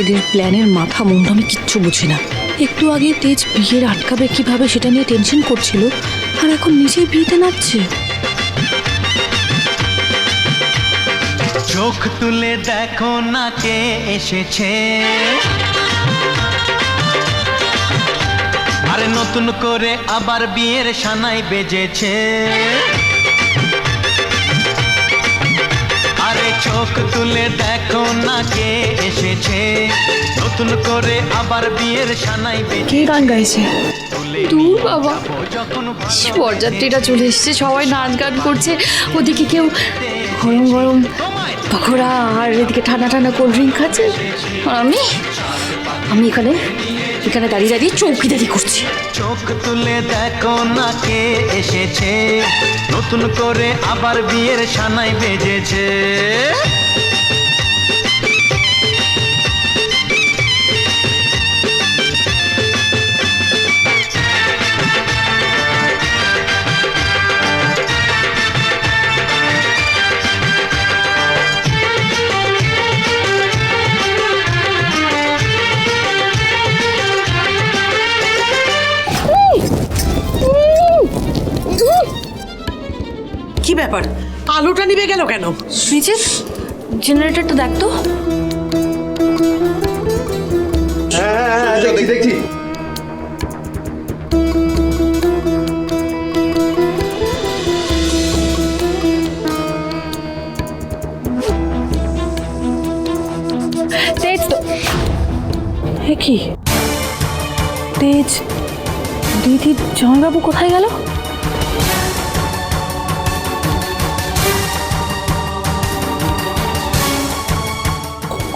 এদের প্ল্যানের মাথা মুন্ড আমি কিচ্ছু বুঝি না। একটু আগে তেজ বিয়ের আটকাবে কীভাবে সেটা নিয়ে টেনশন করছিল, আর এখন নিজেই বিয়েতে নাচছে। চোখ তুলে দেখো না কে এসেছে। আরে নতুন করে আবার বিয়ের সানাই বেজেছে। চোখ তুলে দেখো না কে এসেছে। নতুন করে আবার বিয়ের সানাই কে গান গাইছে? দূর বাবা। যখন বরযাত্রীরা চলে এসেছে সবাই নাচ গান করছে। ওদিকে কেউ গরম গরম পকোড়া আর এদিকে ঠান্ডা ঠান্ডা কোল্ড ড্রিঙ্ক খাচ্ছে। আর আমি? আমি এখানে এখানে দাঁড়িয়ে দাঁড়িয়ে চৌকিদারি করছি চোখ তুলে দেখো না কে এসেছে? নতুন করে আবার বিয়ের সানাই বেজেছে। কি ব্যাপার? আলোটা নিবে গেল কেন? নিচে? জেনারেটরটা দেখ তো। দেখছি দেখছি। তেজ তো। এ কি? তেজ দিদি জামাইবাবু কোথায় গেল?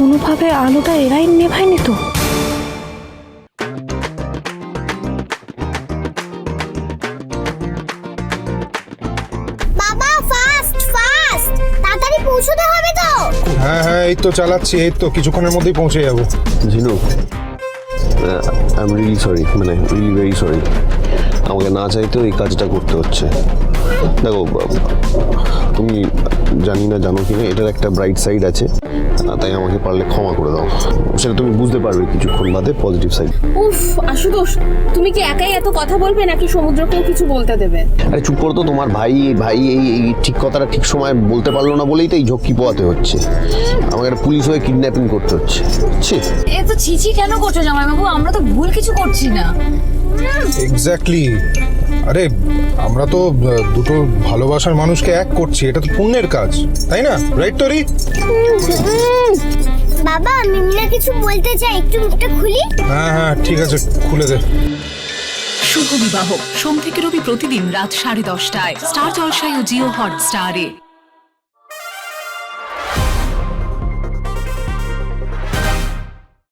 কোনোভাবে আলোটা এরাই নেভায়নি তো। বাবা ফাস্ট ফাস্ট তাড়াতাড়ি পৌঁছতে হবে তো। হ্যাঁ হ্যাঁ এই তো চালাচ্ছি এই তো কিছুক্ষণের মধ্যেই পৌঁছে যাব। Jhinu I am really sorry মানে রিয়েলি ভেরি সরি আমাকে না চাইতেও এই কাজটা করতে হচ্ছে। দেখো তুমি জানি না জানো কি না এটার একটা ব্রাইট সাইড আছে তাই আমাকে পারলে ক্ষমা করে দাও। সেটা তুমি বুঝতে পারবে কিছুক্ষণ বাদে পজিটিভ সাইড উফ আশুতোষ তুমি কি একাই এত কথা বলবে নাকি সমুদ্রকেও কিছু বলতে দেবে? আরে চুপ করো তো তোমার ভাই ভাই এই এই ঠিক কথাটা ঠিক সময় বলতে পারল না বলেই তো এই ঝক্কি পোয়াতে হচ্ছে। আমাকে একটা পুলিশ হয়ে কিডন্যাপিং করতে হচ্ছে। ছি। এ তো ছিছি কেন করছ জামাইবাবু? আমরা তো ভুল কিছু করছি না। এক্স্যাক্টলি আরে আমরা তো দুটো ভালোবাসার মানুষকে এক করছি এটা তো পুণ্যের কাজ তাই না? রাইট তরি বাবা আমি মিনা কিছু বলতে চাই একটু মুখটা খুলি। হ্যাঁ হ্যাঁ ঠিক আছে খুলে দে। শুভ বিবাহ। সোম থেকে রবি প্রতিদিন রাত সাড়ে দশটায়। স্টার জলসায় ও জিও হট স্টারে।